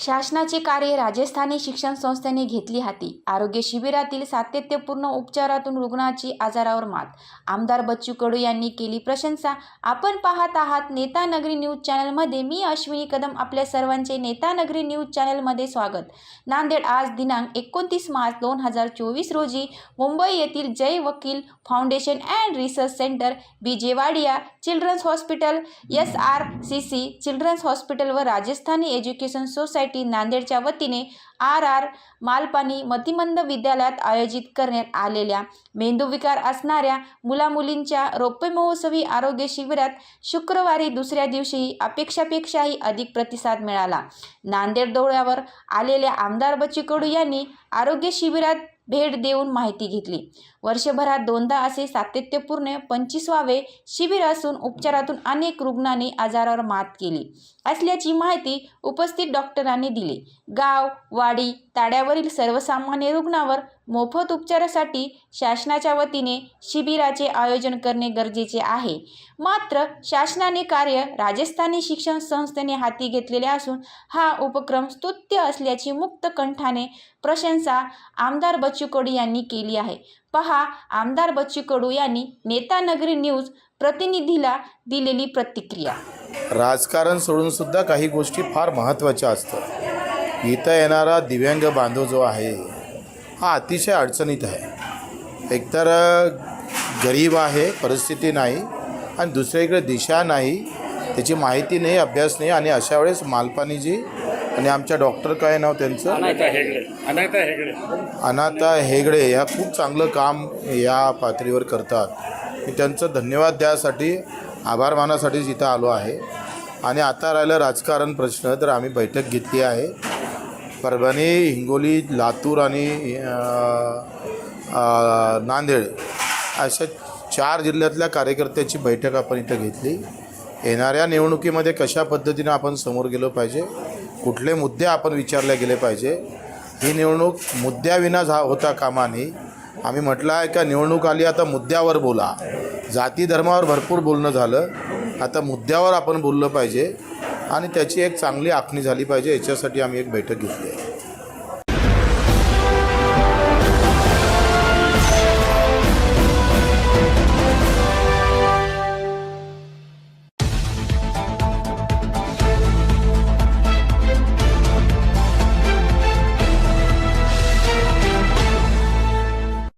शासनाचे कार्य राजस्थानी शिक्षण संस्थेने घेतली हाती. आरोग्य शिबिरातील सातत्यपूर्ण उपचारातून रुग्णाची आजारावर मात. आमदार बच्चू कडू यांनी केली प्रशंसा. आपण पाहत आहात नेतानगरी न्यूज चॅनलमध्ये. मी अश्विनी कदम आपल्या सर्वांचे नेतानगरी न्यूज चॅनलमध्ये स्वागत. नांदेड आज दिनांक एकोणतीस मार्च दोन हजार चोवीस रोजी मुंबई येथील Jai Vakeel foundation and research centre B J Wadia children's hospital S R C C children's hospital व राजस्थानी एज्युकेशन सोसायटी नांदेडच्या वतीने आर आर मालपानी मतिमंद विद्यालयात आयोजित करण्यात आलेल्या मेंदूविकार असणाऱ्या मुलामुलींच्या रौप्य महोत्सवी आरोग्य शिबिरात शुक्रवारी दुसऱ्या दिवशीही अपेक्षापेक्षाही अधिक प्रतिसाद मिळाला. नांदेड दौऱ्यावर आलेल्या आमदार बच्चू कडू यांनी आरोग्य शिबिरात भेट देऊन माहिती घेतली. वर्षभरात दोनदा असे सातत्यपूर्ण पंचवीसवावे शिबिर असून उपचारातून अनेक रुग्णांनी आजारावर मात केली. असल्याची माहिती उपस्थित डॉक्टरांनी दिली. गाव वाडी ताड्यावरील सर्वसामान्य रुग्णावर मोफत उपचारासाठी शासनाच्या वतीने शिबिराचे आयोजन करणे गरजेचे आहे. मात्र शासनाने कार्य राजस्थानी शिक्षण संस्थेने हाती घेतलेले असून हा उपक्रम स्तुत्य असल्याची मुक्त कंठाने प्रशंसा आमदार बच्चू कडू यांनी केली आहे. पहा आमदार बच्चू कडू यांनी नेतानगरी न्यूज प्रतिनिधीला दिलेली प्रतिक्रिया. राजकारण सोडून सुद्धा काही गोष्टी फार महत्त्वाच्या असतात. इथं येणारा दिव्यांग बांधव जो आहे हा अतिशय अडचणीत आहे. एकतर गरीब आहे परिस्थिती नाही आणि दुसरीकडे दिशा नाही त्याची माहिती नाही अभ्यास नाही आणि अशा वेळेस मालपानीजी आणि आमच्या डॉक्टर काय नाव त्यांचं? अनाथा हेगडे. अनाथा हेगडे. अनाथा हेगडे या खूप चांगलं काम या पातळीवर करतात. मी त्यांचं धन्यवाद द्यासाठी आभार मानासाठीच इथं आलो आहे. आणि आता राहिलं राजकारण प्रश्न तर आम्ही बैठक घेतली आहे. परभणी हिंगोली लातूर आणि नांदेड अशा चार जिल्ह्यातल्या कार्यकर्त्याची बैठक आपण इथं घेतली. येणाऱ्या निवडणुकीमध्ये कशा पद्धतीनं आपण समोर गेलो पाहिजे कुठले मुद्दे आपण विचारले गेले पाहिजे ही निवडणूक मुद्द्याविना झा होता कामाने आम्ही म्हटलं आहे का निवडणूक आली आता मुद्द्यावर बोला. जाती धर्मावर भरपूर बोलणं झालं. आता मुद्द्यावर आपण बोललं पाहिजे. आणि त्याची एक चांगली आखणी झाली पाहिजे. याच्यासाठी आम्ही एक बैठक घेतली आहे.